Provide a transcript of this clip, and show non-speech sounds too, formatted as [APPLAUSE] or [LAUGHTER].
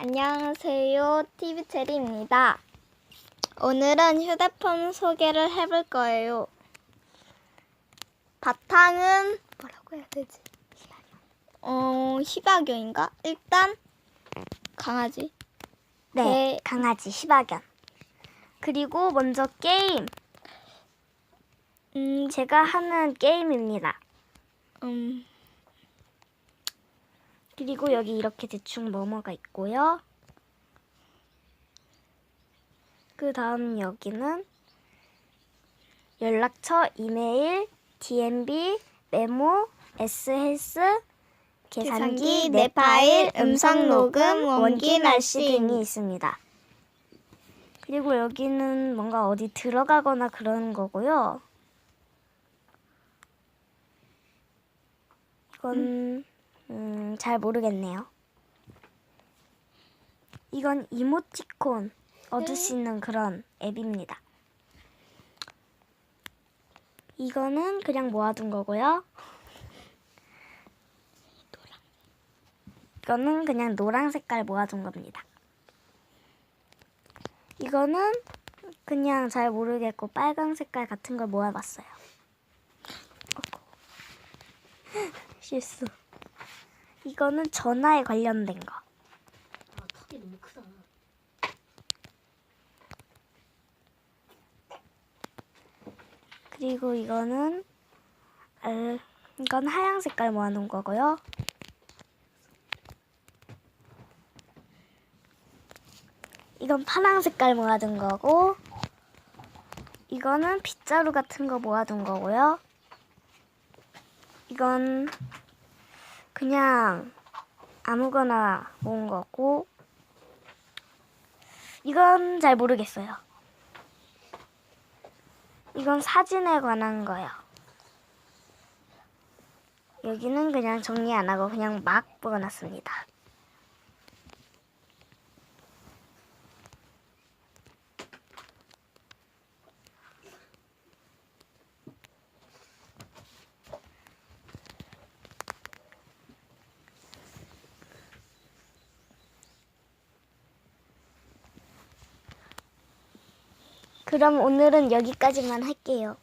안녕하세요. TV체리입니다. 오늘은 휴대폰 소개를 해볼 거예요. 바탕은 뭐라고 해야 되지? 어, 히바견인가? 일단 강아지. 네, 네. 강아지 시바견. 그리고 먼저 게임. 음, 제가 하는 게임입니다. 음, 그리고 여기 이렇게 대충 뭐뭐가 있고요. 그 다음 여기는 연락처, 이메일, DMB, 메모, S헬스, 계산기, 내 파일, 음성 녹음, 원기, 날씨. 등이 있습니다. 그리고 여기는 뭔가 어디 들어가거나 그러는 거고요. 이건 음, 잘 모르겠네요. 이건 이모티콘 얻을 수 있는 그런 앱입니다. 이거는 그냥 모아둔 거고요. 이거는 그냥 노란 색깔 모아둔 겁니다. 이거는 그냥 잘 모르겠고 빨간 색깔 같은 걸 모아봤어요. 어구. [LAUGHS] 실수. 이거는 전화에 관련된 거. 아, 턱이 너무 크다. 그리고 이거는 알- 이건 하얀 색깔 모아놓은 거고요. 이건 파란 색깔 모아둔 거고 이거는 빗자루 같은 거 모아둔 거고요. 이건 그냥 아무거나 모은 거고 이건 잘 모르겠어요. 이건 사진에 관한 거요. 여기는 그냥 정리 안 하고 그냥 막 뽑아놨습니다. 그럼 오늘은 여기까지만 할게요.